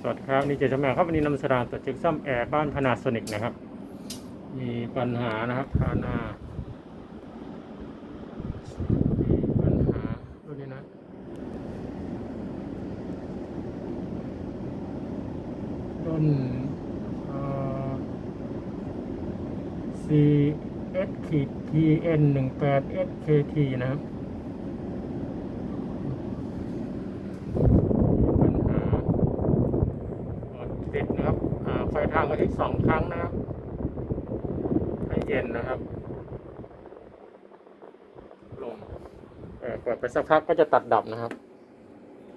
สวัสดีครับ นี่เจชแมวครับวันนี้นำเสนอตัวจึกซ่อมแอร์บ้านพนาโซนิกนะครับ มีปัญหานะครับพานามีปัญหาดูนี่นะต้นเอ่อ CS ขีด TN หนึ่งแปด SKT นะครับ ปัญหาติดนะครับอ่า ไฟทางอาทิตย์สองครั้งนะครับ ให้เย็นนะครับ ลงเอ่เปิดไปสักพักก็จะตัดดับนะครับ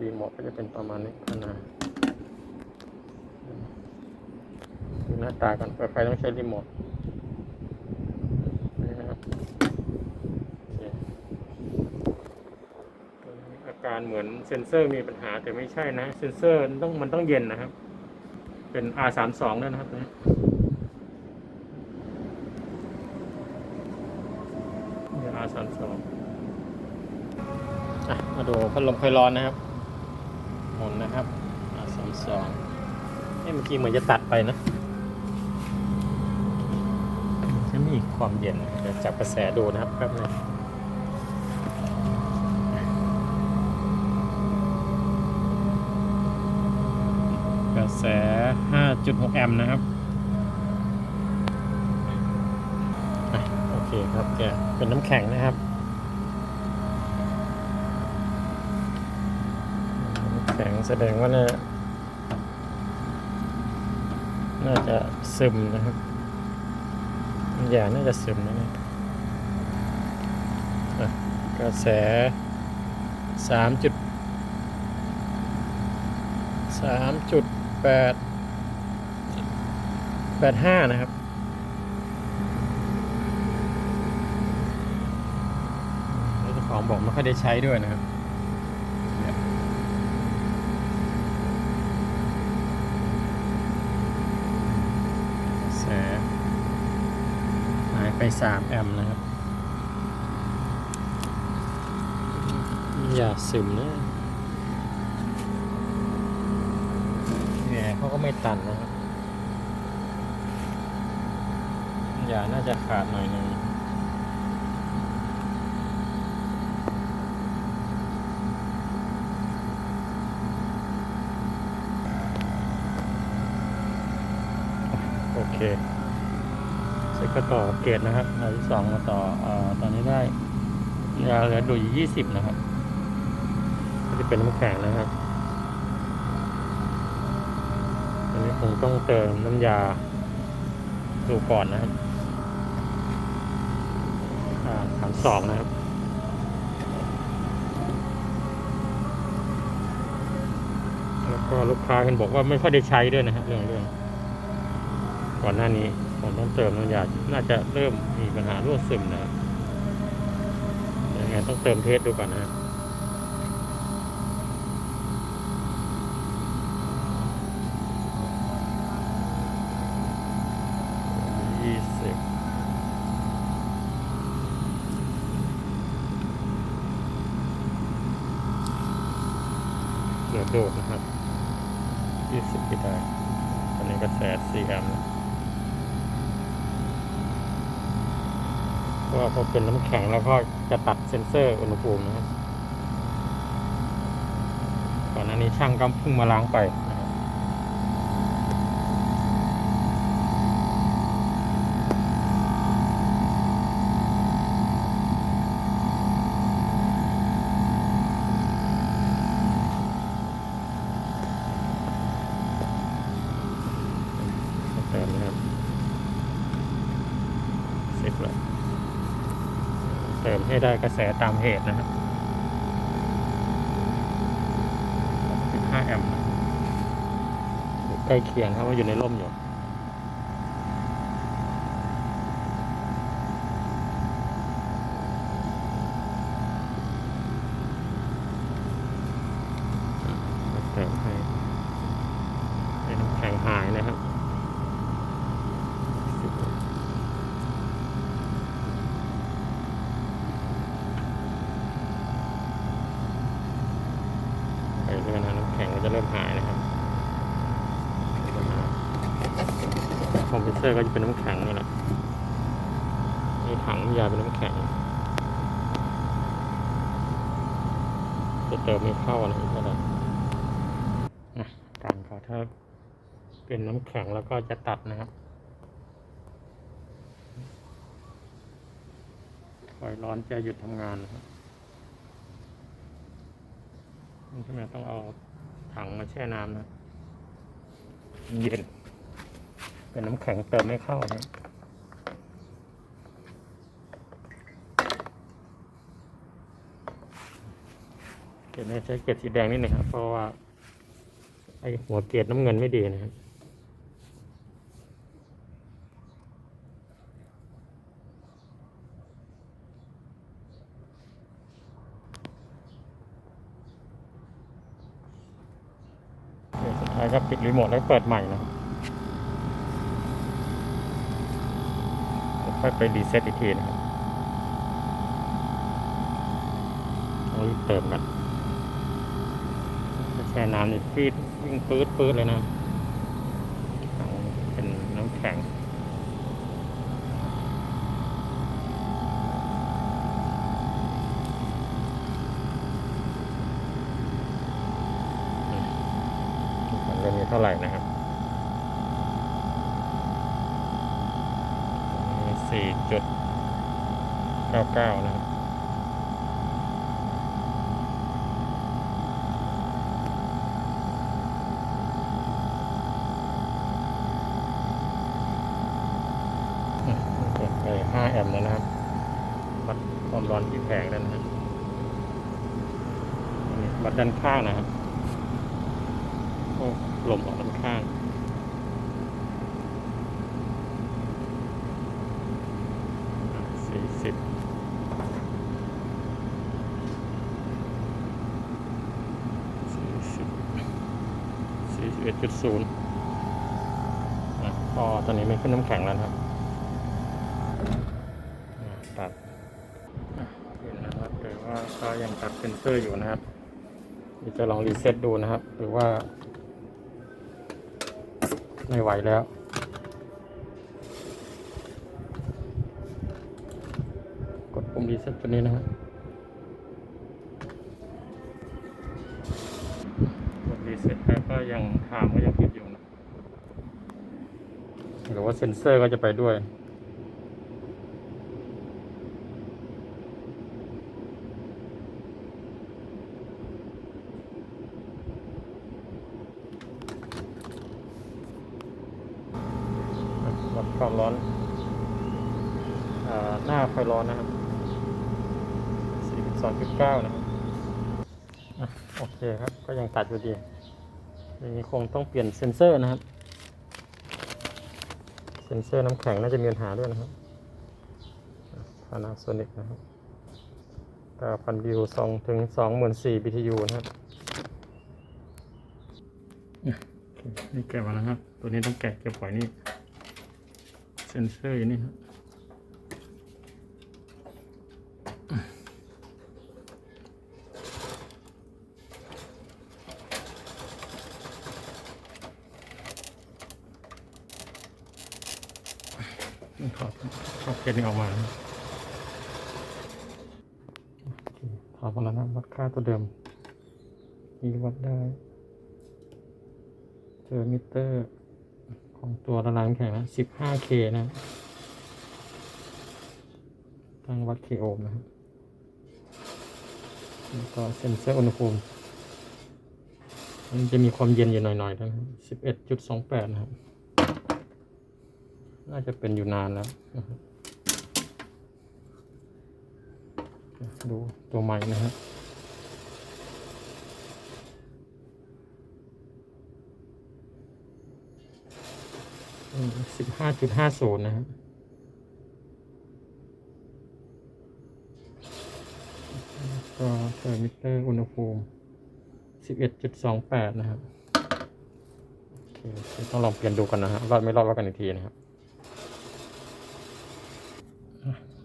รีโมทก็จะเป็นประมาณนี้ขนาดดูหน้าตาก่อนเปิดไฟต้องใช้รีโมทนี่นะครับอาการเหมือนเซ็นเซอร์มีปัญหาแต่ไม่ใช่นะ เซ็นเซอร์ต้องมันต้องเย็นนะครับ เป็น R32 ด้วยนะครับนี่เดี๋ย R32 อะมาดูพัดลมคอยร้อนนะครับ หมุนนะครับ R32 เอ้เมื่อกี้เหมือนจะตัดไปนะจะมีความเย็นเดี๋ยวจับกระแสดูนะครับแป๊บนึง ระแส 5.6 แอมป์นะครับ โอเคครับแกเป็นน้ำแข็งนะครับแข็งแสดงว่าน่าน่าจะซึมนะครับน้ำยาน่าจะซึมนะเนี่ยกระแสสามจุดสามจุด แปดแปดห้านะครับ เจ้าของบอกไม่ค่อยได้ใช้ด้วยนะครับแสหายไปสามแอมป์นะครับ อย่าซึมนะเนี่ยเขา ก็ไม่ตันนะครับอย่าน่าจะขาดหน่อยหนึ่งโอเคเสร็จก็ต่อเกตนะครับอันที่สองมาต่ออตอนนี้ได้ยาเหลือดูอยู่ยี่สิบนะครับก็จะเป็นน้ำแข็งนะครับ อั นนี้คงต้องเติมน้ำยาดูก่อนนะครับฐานสองนะครับแล้วก็ลูกค้าเห็นบอกว่าไม่ค่อยได้ใช้ด้วยนะครับเรื่องเรื่องก่อนหน้านี้ผมต้องเติมน้ำยา น่าจะเริ่มมีปัญหารั่วซึมนะครับยังไงต้องเติมเทสดูก่อนนะครับยี่สิบเห ลือโดดนะครับยี่สิบไม่ได้ตอนนี้กระแส4แอมป์นะเพราะว่าพอเป็นน้ำแข็งแล้วก็จะตัดเซ็นเซอร์อุณหภูมินะครับก่อนหน้านี้ช่างก็เพิ่งมาล้างไปนะครับเติมนะครับสิบแล้วเติมให้ ได้กระแสตามเหตุนะครับ15แอมป์ใกล้เคียงครับว่าอยู่ในร่มอยู่ เติมให้ให้น้ำแข็งหายนะครับ มันจะเริ่มหายนะครับมีปัญหา คอมเพรสเซอร์ก็จะเป็นน้ำแข็งนี่แหละนี่ถังยาเป็นน้ำแข็งจะเติมไม่เข้าอะไรอีกแล้วอะการเขาถ้าเป็นน้ำแข็งแล้วก็จะตัดนะครับคอยร้อนจะหยุดทำงานนะครับนี่ทำไมต้องเอาถังมาแช่น้ำนะ เย็น เป็นน้ำแข็งเติมไม่เข้านะเกล็ดนี้ใช้เกล็ดสีแดงนิดหนึ่งครับ เพราะว่า ไอหัวเกล็ดน้ำเงินไม่ดีนะครับเดี๋ยวสุดท้ายก็ปิดรีโมทแล้วเปิดใหม่นะครับแล้ว ค่อยไปรีเซ็ตอีกทีนะครับเอารีบเติมกันแช่น้ำนี่ฟีดวิ่งปื๊ดปื๊ดเลยนะ เป็นน้ำแข็งอืมมันก็มีเท่าไหร่นะครับสี่ จุดเก้าเก้านะครับเปิดไปห้าแอมป์แล้วนะครับวัดความร้อนที่แผงแล้วนะครับอันนี้วัดด้านข้างนะครับโอ้ลมออก 21.0นะตอนนี้ไม่ขึ้นน้ำแข็งแล้วครับตัดเห็นนะครับแรืว่าก็ยังตัดเซนเซอร์อยู่นะครับจะลองรีเซ็ตดูนะครับ หรือว่า ไม่ไหวแล้วกดปุ่มรีเซ็ตตัวนี้นะครับ ว่าเซนเซอร์ก็จะไปด้วย วัดความร้อนอาหน้าไฟร้อนนะครับ42.9 นะครับอะโอเคครับ ก็ยังตัดอยู่ดีอย่างนี้คงต้องเปลี่ยนเซ็นเซอร์นะครับ เซนเซอร์น้ำแข็งน่าจะมีปัญหาด้วยนะครับพานาโซนิกนะครับตาพันบิวสองถึงสองหมื่นสี่ BTU นะครับนี่แกะมาแล้วครับ ตัวนี้ต้องแกะเก็บไว้นี่ เซนเซอร์อยู่นี่ครับถอดถอดเกล็ดนี้ออกมานะโอเคถอดมาแล้วนะวัดค่าตัวเดิม นี่วัดได้เจอมิเตอร์ของตัวละลายน้ำแข็งนะ 15K นะตั้งวัด K โอห์มนะครับแล้วก็เซ็นเซอร์อุณหภูมิ มันจะมีความเย็นอยู่หน่อยๆนะครับ11.28นะครับ น่าจะเป็นอยู่นานแล้ว ดูตัวใหม่นะครับ สิบห้าจุดห้าศูนย์นะครับก็เทอร์มิเตอร์อุณหภูมิสิบเอ็ดจุดสองแปดนะครับ โอเค ต้องลองเปลี่ยนดูกันนะฮะรอดไม่รอดว่ากันอีกทีนะครับ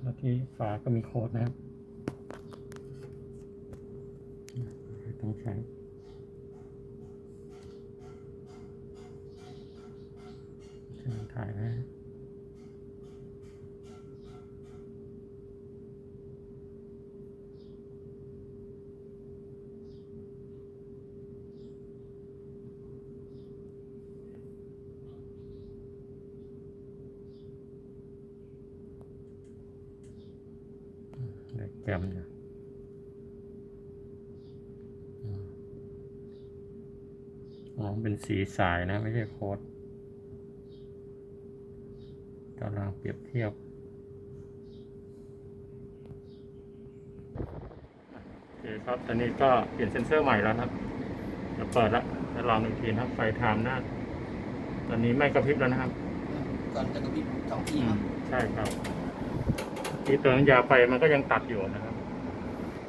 แล้วที่ฝาก็มีโค้ดนะครับต้องใช้ ถ่ายนะเด็กแกมเนี่ยอ๋อเป็นสีสายนะ ไม่ใช่โค้ดกำลังเป รียบเทียบ โอเคครับตอนนี้ก็เปลี่ยนเซ็นเซอร์ใหม่แล้วนะครับเดี๋ยวเปิดแล้วจะลองอีกทีนะครับ ไฟไทม์หน้า ตอนนี้ไม่กระพริบแล้วนะครับ ก่อนจะกระพริบสองทีครับใช่ครับ ที่ตัวน้ำยาไฟมันก็ยังตัดอยู่นะครับ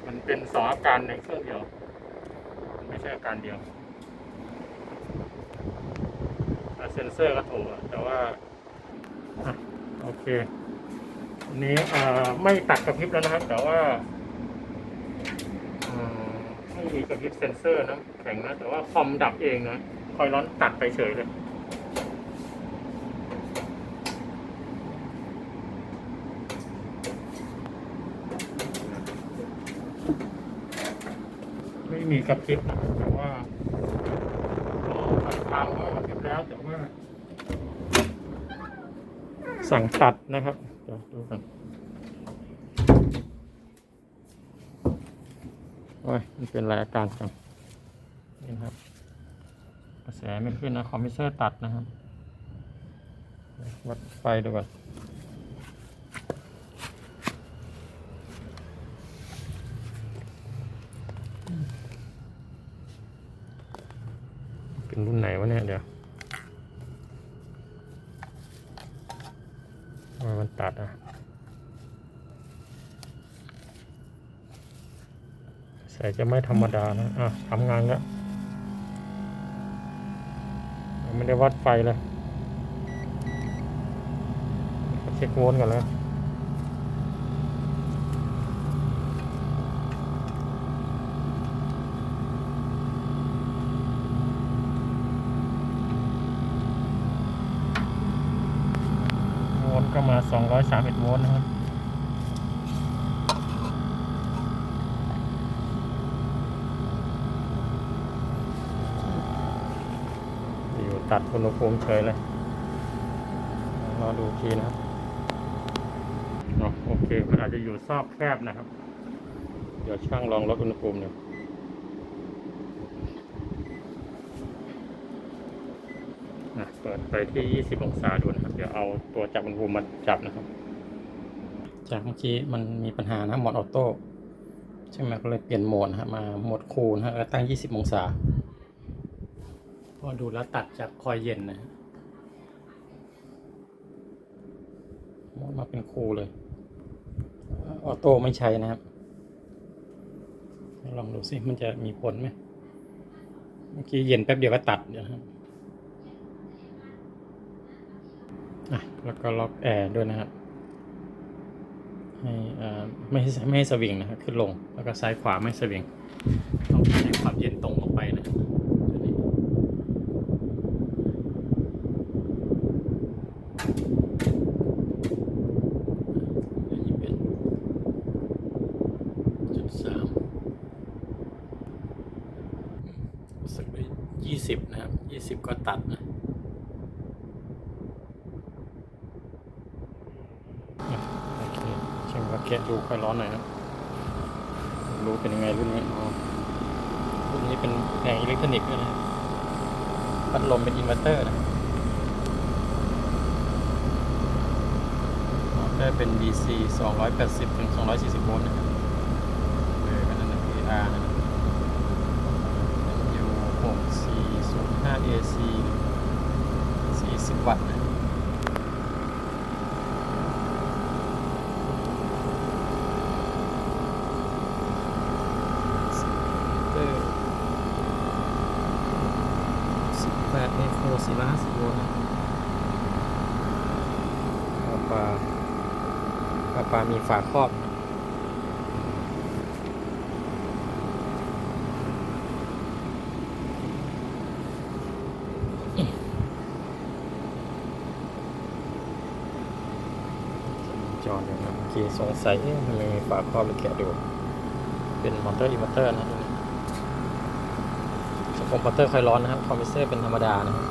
มันเป็นสองอาการในเครื่องเดียว ไม่ใช่อาการเดียวอะเซ็นเซอร์ก็ถูกอะแต่ว่าอะ โอเคอันนี้ไม่ตัดกระพริบแล้วนะครับ แต่ว่าไม่มีกระพริบเซ็นเซอร์นะแข็งนะ แต่ว่าคอมดับเองนะคอยร้อนตัดไปเฉยเลยไม่มีกระพริบนะแต่ว่าทางก็กระพริบแล้วแต่ว่า สั่งตัดนะครับเดี๋ยวดูกันโอ้ยมันเป็นอะไรอาการจังนี่นครับกระแสไม่ขึ้นนะคอมพิวเตอร์ตัดนะครับ วัดไฟดูก่อนรุ่นไหนวะเนี่ย เดี๋ยวว่ามันตัดอะ ใส่จะไม่ธรรมดานะ อะทำงานแล้วยังไม่ได้วัดไฟเลยเช็คโวลต์ก่อนแล้วโวลต์ก็มา 231 โวลต์นะครับ ตัดอุณหภูมิเฉยเลยรอดูทีนะครับโอเค มันอาจจะอยู่ซอกแคบนะครับ เดี๋ยวช่างลองลดอุณหภูมิหน่ยนะเปิดไปที่ 20 องศาดูนะครับ เดี๋ยวเอาตัวจับอุณหภูมิมาจับนะครับ จากเมื่อกี้มันมีปัญหานะหมดออโต้ใช่ไหมก็เลยเปลี่ยนโหมดนะมาโหมดคูลนะฮะแล้วตั้ง 20 องศา พอดูแล้วตัดจากคอยเย็นนะฮะมดมาเป็นคูเลย ออโต้ไม่ใช้นะครับ ลองดูสิมันจะมีผลไหมเมื่อกี้เย็นแป๊บเดียวก็ตัดเดี๋ยวนะครับอะแล้วก็ล็อกแอร์ด้วยนะครับ ให้อ่าไม่ให้ไม่ให้สวิงนะครับขึ้นลงแล้วก็ซ้ายขวาไม่สวิงต้องให้ความเย็นตรงลงไปนะครับตัวนี้ยี่สิบเอ็ดจุดสามรู้สึกไปยี่สิบนะครับยี่สิบก็ ตัดนะโอเคเชิงกระเกะดูค่อยร้อนหน่อยนะรู้เป็นยังไงรุ่นนี้อ๋รุ่นนี้เป็นแผงอิเล็กทรอนิกส์ด้วยนะพัดลมเป็นอินเวอร์เตอร์นะมอเตอร์เป็น DC 280ถึง240โวลต์นะครับเออกันนั้นนะ AR นะอยู่6405 AC 40 วัตต์นะสิบแปดเอโฟสี่ร้อยห้าสิบโวลต์นะปลาปลาปลามีฝาครอบนะ จ มีสงสัยทำไมมีฝาครอบหรือแกะดู เป็นมอเตอร์อินเวอร์เตอร์นะตัวนี้สปมอเตอร์คายร้อนนะครับคอมเพรสเซอร์เป็นธรรมดานะครับ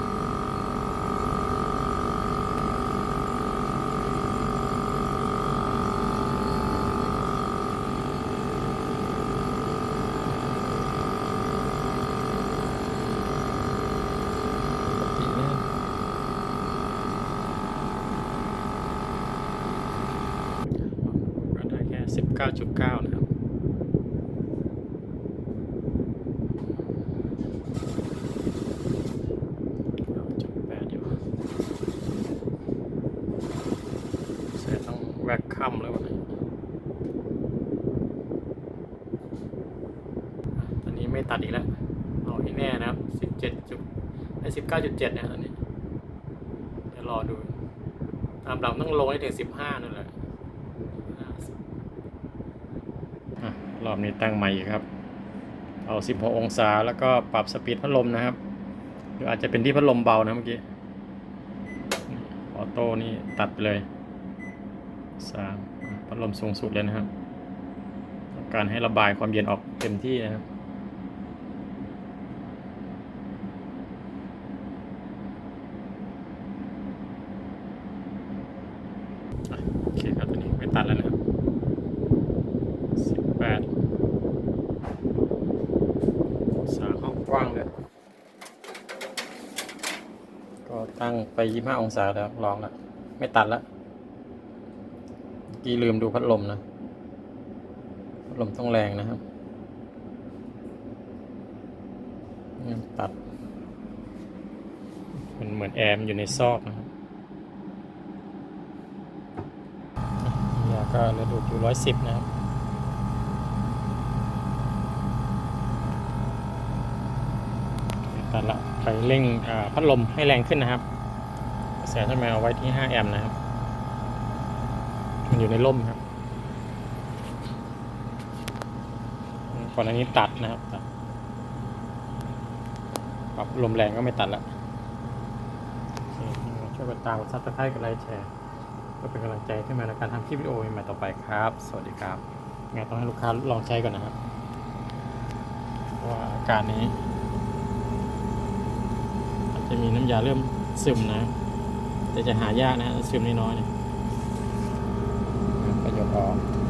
ปกตินะก็ได้แค่สิบเก้าจุดเก้านะครับ จุดแปดอยู่เสร็จต้องแวกค่ำแล้ววันนี้ตอนนี้ไม่ตัดอีกแล้ว เอาให้แน่นะครับสิบเจ็ดจุดไอ้สิบเก้าจุดเจ็ดเนี่ยตอนนี้เดี๋ยวรอดู ตามหลังต้องลงให้ถึงสิบห้านั่นแหละรอบนี้ตั้งใหม่ครับ เอาสิบหกองศาแล้วก็ปรับสปีดพัดลมนะครับ หรืออาจจะเป็นที่พัดลมเบานะเมื่อกี้ ออโต้นี่ตัดไปเลย สามพัดลมสูงสุดเลยนะครับต้องการให้ระบายความเย็นออกเต็มที่นะครับโอเคครับตัวนี้ไม่ตัดแล้วนะครับสิบแปดองศาห้องกว้างเลยก็ตั้งไปยี่ห้าองศาแล้วลองแล้วไม่ตัดแล้ว กี้ลืมดูพัดลมนะ พัดลมต้องแรงนะครับ ตัด มันเหมือนแอมอยู่ในซอกนะครับยาก็ระดูดอยู่ร้อยสิบนะครับตัดละไปเร่งพัดลมให้แรงขึ้นนะครับกระแสทำไมเอาไว้ที่ 5 แอมป์นะครับ มันอยู่ในร่มครับก่อนอันนี้ตัดนะครับตัดปรับลมแรงก็ไม่ตัดละช่วยกดตามกดซับสไครต์กดไลค์แชร์เพื่อเป็นกำลังใจขึ้นมาในการทำคลิปวิดีโอใหม่ต่อไปครับ สวัสดีครับงั้นต้องให้ลูกค้าลองใช้ก่อนนะครับว่าอาการนี้อาจจะมีน้ำยาเริ่มซึมนะ แต่จะหายากนะซึมน้อยๆเนี่ย ป